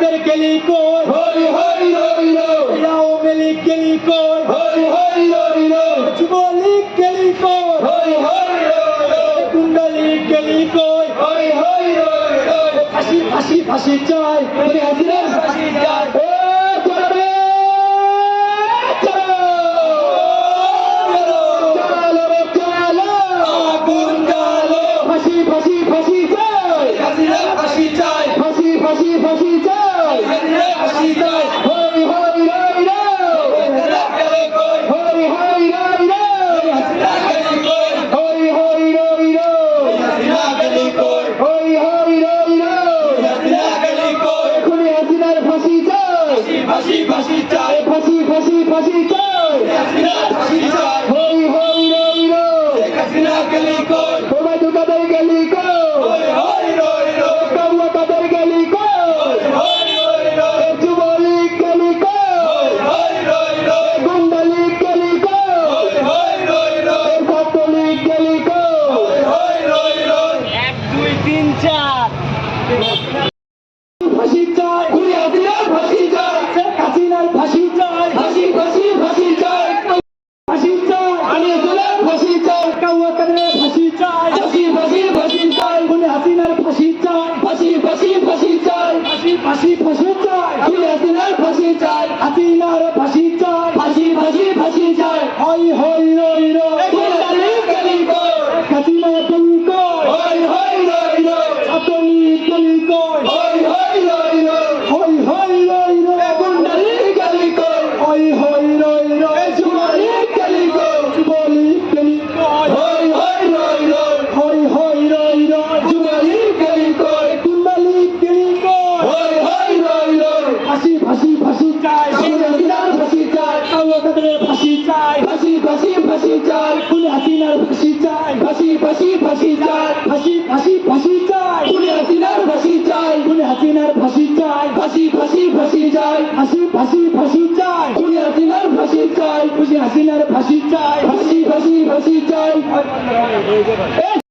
কাদের কেলি কর হরি হরি হরি রাও মেলি কেলি কর হরি হরি হরি যুবলি কেলি কর হরি হরি কুণ্ডলি কেলি কর হরি হরি হরি ফাঁসি ফাঁসি ফাঁসি চাই ফাঁসি চাই ফাঁসি ফাঁসি চাই ফাঁসি ফাঁসি ফাঁসি চাই। হরি হরি। চাই হাসিনার ফাঁসি চাই ফাঁসি ফাঁসি ফাঁসি চাই হয় হল্লো কাদের ফাঁসি চাই, ফাঁসি ফাঁসি ফাঁসি চাই। খুলে হাসিনার ফাঁসি চাই, ফাঁসি ফাঁসি ফাঁসি চাই। ফাঁসি ফাঁসি ফাঁসি চাই। খুলে হাসিনার ফাঁসি চাই, খুলে হাসিনার ফাঁসি চাই। ফাঁসি ফাঁসি ফাঁসি চাই, ফাঁসি ফাঁসি ফাঁসি চাই। খুলে হাসিনার ফাঁসি চাই খুশি হাসিনার ফাঁসি চাই, ফাঁসি ফাঁসি ফাঁসি চাই।